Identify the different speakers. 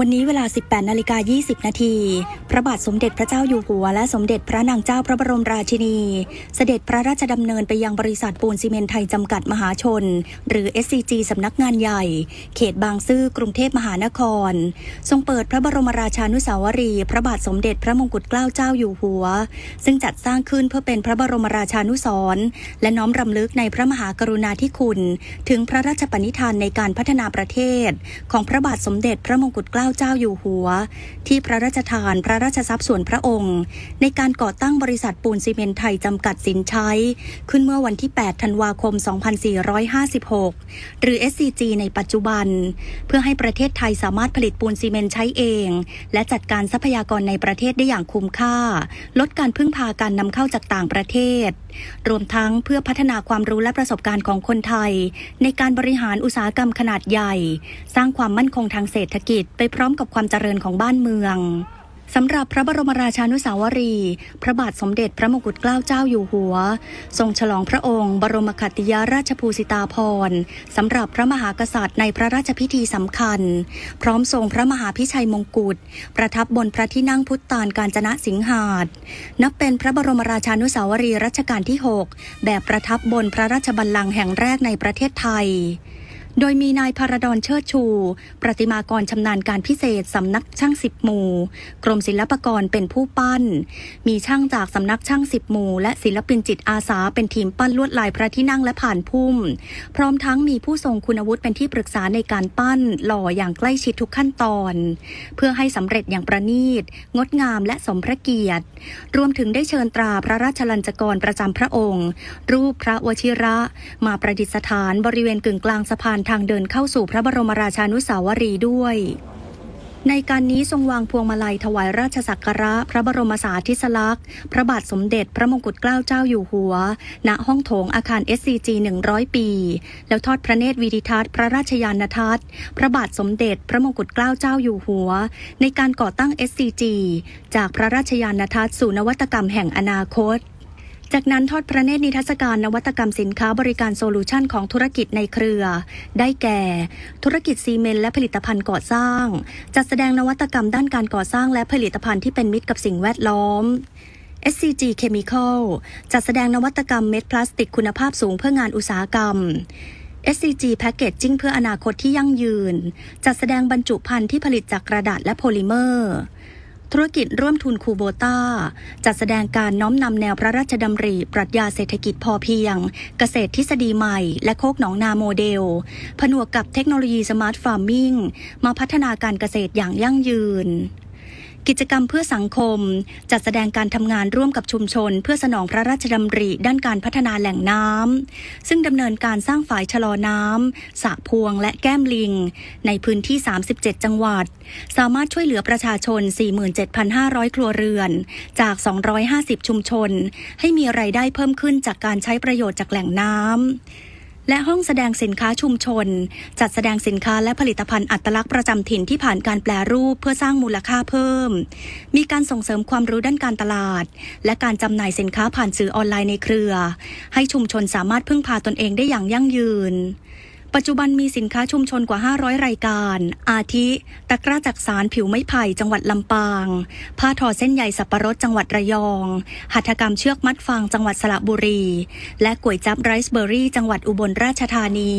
Speaker 1: วันนี้เวลา 18นาฬิกา20 นาที พระบาทสมเด็จพระเจ้าอยู่หัว และสมเด็จพระนางเจ้าพระบรมราชินี เสด็จพระราชดำเนินไปยังบริษัทปูนซีเมนต์ไทยจำกัดมหาชน หรือ SCG สำนักงานใหญ่ เขตบางซื่อกรุงเทพมหานคร ทรงเปิดพระบรมราชานุสาวรีย์พระบาทสมเด็จพระมงกุฎเกล้าเจ้าอยู่หัว ซึ่งจัดสร้างขึ้นเพื่อเป็นพระบรมราชานุสรณ์และน้อมรำลึกในพระมหากรุณาธิคุณ ถึงพระราชปณิธานในการพัฒนาประเทศ ของพระบาทสมเด็จพระมงกุฎเกล้าเจ้าอยู่หัว ที่พระราชทานพระราชทรัพย์ส่วนพระองค์ ในการก่อตั้งบริษัทปูนซีเมนไทยจำกัดสินใช้ ขึ้นเมื่อวันที่ 8 ธันวาคม 2456 หรือ SCG ในปัจจุบัน เพื่อให้ประเทศไทยสามารถผลิตปูนซีเมนใช้เอง และจัดการทรัพยากรในประเทศได้อย่างคุ้มค่า ลดการพึ่งพาการนำเข้าจากต่างประเทศ รวมทั้งเพื่อพัฒนาความรู้และประสบการณ์ของคนไทย ในการบริหารอุตสาหกรรมขนาดใหญ่ สร้างความมั่นคงทางเศรษฐกิจไปพร้อมกับความเจริญของบ้านเมืองสำหรับพระบรมราชานุสาวรี พระบาทสมเด็จพระมงกุฎเกล้าเจ้าอยู่หัว ทรงฉลองพระองค์ บรมขัติยราชภูสิตาภรณ์สำหรับพระมหากษัตริย์ในพระราชพิธีสำคัญ พร้อมทรงพระมหาพิชัยมงกุฎประทับบนพระที่นั่งพุทธานการจนะสิงหาดนับเป็นพระบรมราชานุสาวรีรัชกาลที่ 6 แบบประทับบนพระราชบัลลังก์แห่งแรกในประเทศไทย โดยมีนายพารดอนเชิดชู ประติมากรชำนาญการพิเศษสำนักช่างสิบหมู่ กรมศิลปากรเป็นผู้ปั้น มีช่างจากสำนักช่างสิบหมู่ และศิลปินจิตอาสาเป็นทีมปั้นลวดลายพระที่นั่งและผ่านพุ่ม พร้อมทั้งมีผู้ทรงคุณวุฒิเป็นที่ปรึกษาในการปั้น หล่ออย่างใกล้ชิดทุกขั้นตอน เพื่อให้สำเร็จอย่างประณีต งดงามและสมพระเกียรติ รวมถึงได้เชิญตราพระราชลัญจกรประจำพระองค์ รูปพระวชิระ มาประดิษฐานบริเวณกึ่งกลางสะพานทางเดินเข้าสู่พระบรมราชานุสาวรีย์ด้วย ในการนี้ทรงวางพวงมาลัยถวายราชสักการะ พระบรมสาธิสลักษณ์ พระบาทสมเด็จพระมงกุฎเกล้าเจ้าอยู่หัว ณ ห้องโถงอาคาร SCG 100 ปี แล้วทอดพระเนตรวิดิทัศน์พระราชยานทัศน์ พระบาทสมเด็จพระมงกุฎเกล้าเจ้าอยู่หัว ในการก่อตั้ง SCG จากพระราชยานทัศน์สู่นวัตกรรมแห่งอนาคต จากนั้นทอดพระเนตรนิทรรศการนวัตกรรมสินค้าบริการโซลูชันของธุรกิจในเครือ ได้แก่ ธุรกิจซีเมนต์และผลิตภัณฑ์ก่อสร้าง จัดแสดงนวัตกรรมด้านการก่อสร้างและผลิตภัณฑ์ที่เป็นมิตรกับสิ่งแวดล้อม SCG Chemical จัดแสดงนวัตกรรมเม็ดพลาสติกคุณภาพสูงเพื่องานอุตสาหกรรม SCG Packaging เพื่ออนาคตที่ยั่งยืน จัดแสดงบรรจุภัณฑ์ที่ผลิตจากกระดาษและโพลิเมอร์ ธุรกิจร่วมทุนคูโบต้า จัดแสดงการน้อมนำแนวพระราชดำริ ปรัชญาเศรษฐกิจพอเพียง เกษตรทฤษฎีใหม่ และโคกหนองนาโมเดล ผนวกกับเทคโนโลยีสมาร์ทฟาร์มมิ่งมาพัฒนาการเกษตรอย่างยั่งยืน กิจกรรมเพื่อสังคม จัดแสดงการทำงานร่วมกับชุมชน เพื่อสนองพระราชดำริด้านการพัฒนาแหล่งน้ำซึ่งดำเนินการสร้างฝายชะลอน้ำสระพวงและแก้มลิง ในพื้นที่ 37 จังหวัด สามารถช่วยเหลือประชาชน 47,500 ครัวเรือน จาก 250 ชุมชน ให้มีไรายได้เพิ่มขึ้นจากการใช้ประโยชน์จากแหล่งน้ำ และห้องแสดงสินค้าชุมชน จัดแสดงสินค้าและผลิตภัณฑ์อัตลักษณ์ประจำถิ่นที่ผ่านการแปลรูปเพื่อสร้างมูลค่าเพิ่ม มีการส่งเสริมความรู้ด้านการตลาด และการจำหน่ายสินค้าผ่านสื่อออนไลน์ในเครือ ให้ชุมชนสามารถพึ่งพาตนเองได้อย่างยั่งยืน ปัจจุบันมีสินค้าชุมชนกว่า 500 รายการ อาทิ ตะกร้าจักสารผิวไม้ไผ่จังหวัดลำปาง ผ้าทอเส้นใยสับปะรดจังหวัดระยอง หัตถกรรมเชือกมัดฟางจังหวัดสระบุรี และก๋วยจั๊บไรซ์เบอร์รี่จังหวัดอุบลราชธานี